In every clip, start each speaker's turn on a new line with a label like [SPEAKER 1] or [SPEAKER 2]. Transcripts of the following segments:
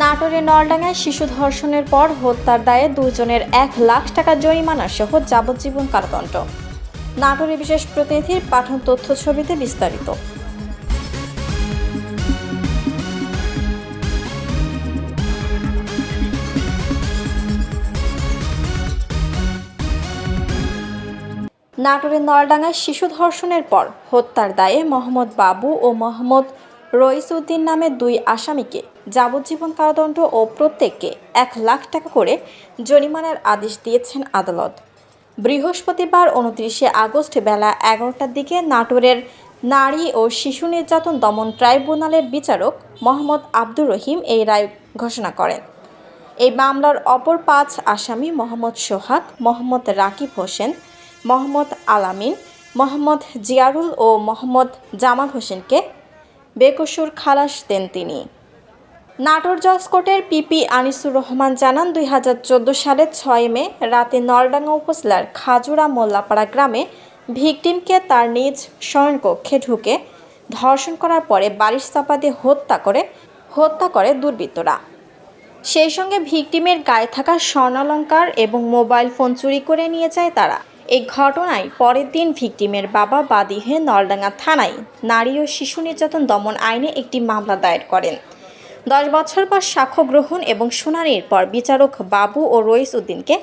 [SPEAKER 1] নাটোরে নলডাঙ্গায় শিশু ধর্ষণের পর হত্যার দায়ে দুজনের এক লাখ টাকা জরিমানা সহ যাবজ্জীবন কারাদণ্ড। নাটোরে বিশেষ প্রতিনিধির পাঠন তথ্য ছবিতে বিস্তারিত। নাটোরের নলডাঙ্গায় শিশু ধর্ষণের পর হত্যার দায়ে মোহাম্মদ বাবু ও মোহাম্মদ রইসউদ্দিন নামে দুই আসামিকে, যাবজ্জীবন কারাদণ্ড ও প্রত্যেককে এক লাখ টাকা করে জরিমানার আদেশ দিয়েছেন আদালত। বৃহস্পতিবার উনত্রিশে আগস্ট বেলা এগারোটার দিকে নাটোরের নারী ও শিশু নির্যাতন দমন ট্রাইব্যুনালের বিচারক মোহাম্মদ আব্দুর রহিম এই রায় ঘোষণা করেন। এই মামলার অপর পাঁচ আসামি মোহাম্মদ সোহাগ, মোহাম্মদ রাকিব হোসেন, মোহাম্মদ আলামিন, মোহাম্মদ জিয়ারুল ও মোহাম্মদ জামাল হোসেনকে বেকসুর খালাস দেন তিনি। নাটোর জজ কোর্টের পিপি আনিসুর রহমান জানান, দুই হাজার চোদ্দ সালের ছয় মে রাতে নলডাঙ্গা উপজেলার খাজুরা মোল্লাপাড়া গ্রামে ভিকটিমকে তার নিজ শয়নকক্ষে ঢুকে ধর্ষণ করার পরে বালিশ চাপা দিয়ে হত্যা করে হত্যা করে দুর্বৃত্তরা। সেই সঙ্গে ভিকটিমের গায়ে থাকা স্বর্ণালঙ্কার এবং মোবাইল ফোন চুরি করে নিয়ে যায় তারা। এই ঘটনায় পরের দিন ভিকটিমের বাবা বাদী হয়ে নলডাঙ্গা থানায় নারী ও শিশু নির্যাতন দমন আইনে একটি মামলা দায়ের করেন। দশ বছর পর সাক্ষ্য গ্রহণ এবং শুনানির পর বিচারক বাবু ও রইস উদ্দিনকে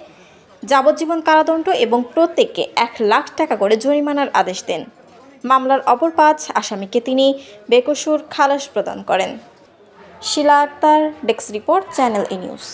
[SPEAKER 1] যাবজ্জীবন কারাদণ্ড এবং প্রত্যেককে এক লাখ টাকা করে জরিমানার আদেশ দেন। মামলার অপর পাঁচ আসামিকে তিনি বেকসুর খালাস প্রদান করেন। Shila Akter, desk report, channel I news.